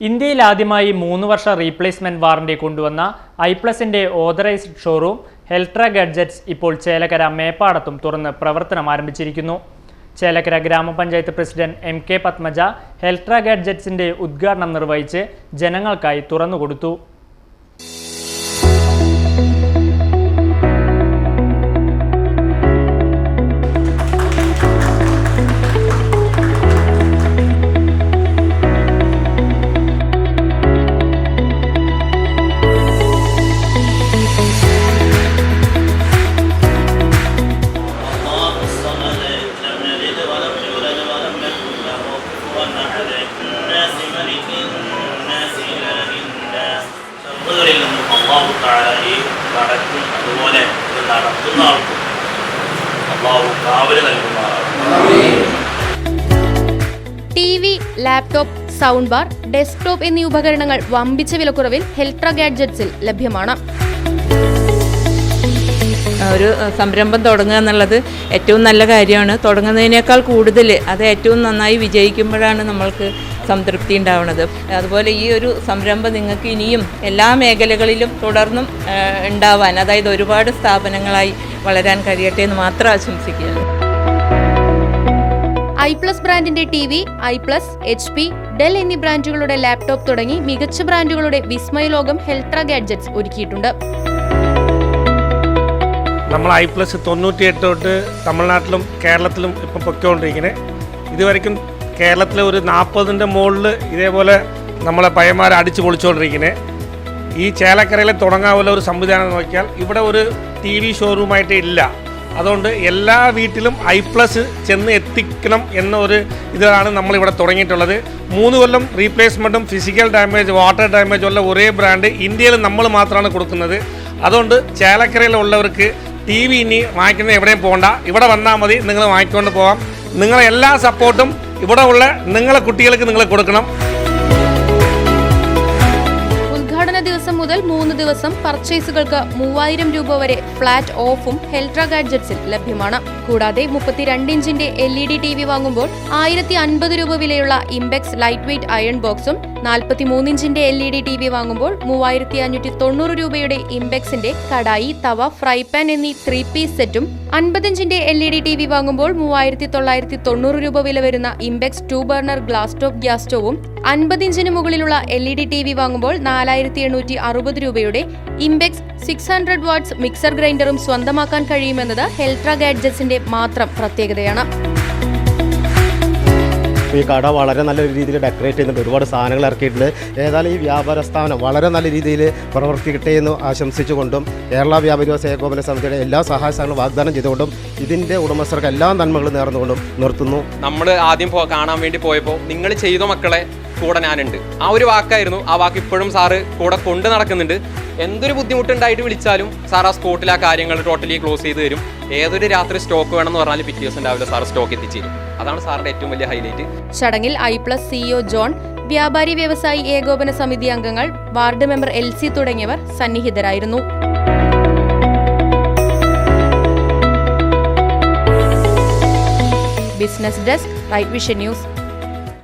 ഇന്ത്യയിൽ ആദ്യമായി മൂന്ന് വർഷ റീപ്ലേസ്മെന്റ് വാറണ്ടി കൊണ്ടുവന്ന ഐ പ്ലസിന്റെ ഓതറൈസ്ഡ് ഷോറൂം ഹെൽട്ര ഗഡ്ജറ്റ്സ് ഇപ്പോൾ ചേലക്കര മേപ്പാടത്തും തുറന്ന് പ്രവർത്തനം ആരംഭിച്ചിരിക്കുന്നു. ചേലക്കര ഗ്രാമപഞ്ചായത്ത് president M K Padmaja Heltra ഗഡ്ജറ്റ്സിന്റെ ഉദ്ഘാടനം നിർവഹിച്ച് ജനങ്ങൾക്കായി തുറന്നുകൊടുത്തു. അള്ളാഹു താഴെ നടക്കും അതുപോലെ ഇത് നടത്തുന്ന ആൾക്കും അള്ളാഹു കാവൽ നൽകുന്ന T V laptop sound bar desktop എന്നീ ഉപകരണങ്ങൾ വമ്പിച്ച വിലക്കുറവിൽ ഹെൽട്ര ഗാഡ്ജറ്റ്സിൽ ലഭ്യമാണ്. ഒരു സംരംഭം തുടങ്ങുക എന്നുള്ളത് ഏറ്റവും നല്ല കാര്യമാണ്. തുടങ്ങുന്നതിനേക്കാൾ കൂടുതൽ അത് ഏറ്റവും നന്നായി വിജയിക്കുമ്പോഴാണ് നമ്മൾക്ക് സംതൃപ്തി ഉണ്ടാവുന്നത് അതുപോലെ ഈ ഒരു സംരംഭം നിങ്ങൾക്ക് ഇനിയും എല്ലാ മേഖലകളിലും തുടർന്നും ഉണ്ടാവാൻ അതായത് ഒരുപാട് സ്ഥാപനങ്ങളായി വളരാൻ കഴിയട്ടെ എന്ന് മാത്രം ആശംസിക്കുകയാണ്. ഐ പ്ലസ് ബ്രാൻഡിന്റെ T V I plus H P Dell എന്നീ ബ്രാൻഡുകളുടെ ലാപ്ടോപ്പ് തുടങ്ങി മികച്ച ബ്രാൻഡുകളുടെ വിസ്മയ ലോകം ഹെൽത്ര ഗാഡ്ജറ്റ്സ് ഒരുക്കിയിട്ടുണ്ട്. നമ്മൾ ഐ പ്ലസ് തൊണ്ണൂറ്റിയെട്ട് തൊട്ട് തമിഴ്നാട്ടിലും കേരളത്തിലും ഇപ്പം പൊയ്ക്കൊണ്ടിരിക്കുന്നത് ഇതുവരെയ്ക്കും കേരളത്തിലെ ഒരു നാൽപ്പതിന്റെ മുകളിൽ ഇതേപോലെ നമ്മളെ പയ്യന്മാരെ അടിച്ചു പൊളിച്ചുകൊണ്ടിരിക്കുന്നത് ഈ ചേലക്കരയിൽ തുടങ്ങാവുന്ന ഒരു സംവിധാനം നോക്കിയാൽ ഇവിടെ ഒരു ടി വി ഷോറൂമായിട്ട് ഇല്ല. അതുകൊണ്ട് എല്ലാ വീട്ടിലും ഐ പ്ലസ് ചെന്ന് എത്തിക്കണം എന്ന ഒരു ഇതാണ് നമ്മളിവിടെ തുടങ്ങിയിട്ടുള്ളത്. മൂന്ന് കൊല്ലം റീപ്ലേസ്മെന്റും ഫിസിക്കൽ ഡാമേജ് വാട്ടർ ഡാമേജ് ഉള്ള ഒരേ ബ്രാൻഡ് ഇന്ത്യയിൽ നമ്മൾ മാത്രമാണ് കൊടുക്കുന്നത്. അതുകൊണ്ട് ചേലക്കരയിലുള്ളവർക്ക് ടി വി ഇനി വാങ്ങിക്കുന്ന എവിടെയും പോകണ്ട ഇവിടെ വന്നാൽ മതി. നിങ്ങൾ വാങ്ങിക്കൊണ്ട് പോകാം നിങ്ങളെ എല്ലാ സപ്പോർട്ടും ഇവിടെ ഉള്ള നിങ്ങളെ കുട്ടികൾക്ക് നിങ്ങൾ കൊടുക്കണം. ഉദ്ഘാടന ദിവസം മുതൽ മൂന്ന് ദിവസം പർച്ചേസുകൾക്ക് മൂവായിരം രൂപ വരെ ഫ്ളാറ്റ് ഓഫും ഹെൽട്ര ഗാഡ്ജറ്റ്സിൽ ലഭ്യമാണ്. കൂടാതെ മുപ്പത്തിരണ്ട് ഇഞ്ചിന്റെ L E D T V വാങ്ങുമ്പോൾ ആയിരത്തി അൻപത് രൂപ വിലയുള്ള ഇംബെക്സ് ലൈറ്റ് വെയ്റ്റ് അയൺ ബോക്സും നാൽപ്പത്തി മൂന്ന് ഇഞ്ചിന്റെ L E D T V വാങ്ങുമ്പോൾ മൂവായിരത്തി അഞ്ഞൂറ്റി തൊണ്ണൂറ് രൂപയുടെ ഇംബെക്സിന്റെ കടായി തവ ഫ്രൈ പാൻ എന്നീ ത്രീ പീസ് സെറ്റും അൻപത്തിഞ്ചിന്റെ L E D T V വാങ്ങുമ്പോൾ മൂവായിരത്തി തൊള്ളായിരത്തി തൊണ്ണൂറ് രൂപ വില വരുന്ന Imbex two burner glass top gas സ്റ്റോവും അൻപതിഞ്ചിന് മുകളിലുള്ള L E D T V വാങ്ങുമ്പോൾ നാലായിരത്തി എണ്ണൂറ്റി അറുപത് രൂപയുടെ Imbex six hundred watts mixer ഗ്രൈൻഡറും സ്വന്തമാക്കാൻ കഴിയുമെന്നത് ഹെൽട്ര ഗാഡ്ജറ്റ്സിന്റെ മാത്രം പ്രത്യേകതയാണ്. ഈ കട വളരെ നല്ല രീതിയിൽ ഡെക്കറേറ്റ് ചെയ്യുന്നുണ്ട്. ഒരുപാട് സാധനങ്ങൾ ഇറക്കിയിട്ടുണ്ട്. ഏതായാലും ഈ വ്യാപാര സ്ഥാപനം വളരെ നല്ല രീതിയിൽ പ്രവർത്തിക്കട്ടെ എന്ന് ആശംസിച്ചുകൊണ്ടും കേരള വ്യാപാരി വ്യവസായ ഏകോപന സമിതിയുടെ എല്ലാ സഹായ സഹകരണങ്ങളും വാഗ്ദാനം ചെയ്തുകൊണ്ടും ഇതിന്റെ ഉടമസ്ഥർക്ക് എല്ലാ നന്മകളും നേർന്നുകൊണ്ടും നിർത്തുന്നു. നമ്മൾ ആദ്യം കാണാൻ വേണ്ടി പോയപ്പോൾ നിങ്ങൾ ചെയ്ത മക്കളെ കൂടെ ഞാനുണ്ട് ആ ഒരു വാക്കായിരുന്നു. ആ വാക്ക് ഇപ്പോഴും സാറ് കൂടെ കൊണ്ട് നടക്കുന്നുണ്ട്. എന്തൊരു ബുദ്ധിമുട്ടുണ്ടായിട്ട് വിളിച്ചാലും സാർ ആ സ്പോട്ടിൽ ആ കാര്യങ്ങൾ ടോട്ടലി ക്ലോസ് ചെയ്ത് തരും. ഏതൊരു രാത്രി സ്റ്റോക്ക് വേണമെന്ന് പറഞ്ഞാൽ പിറ്റേ ദിവസം രാവിലെ സാർ സ്റ്റോക്ക് എത്തിച്ചേരും. അതാണ് സാറിന്റെ ഏറ്റവും വലിയ ഹൈലൈറ്റ് ചടങ്ങിൽ ഐ പ്ലസ് സിഇഒ ജോൺ വ്യാപാരി വ്യവസായി ഏകോപന സമിതി അംഗങ്ങൾ വാർഡ് മെമ്പർ എൽ സി തുടങ്ങിയവർ സന്നിഹിതരായിരുന്നു. Business desk right vision news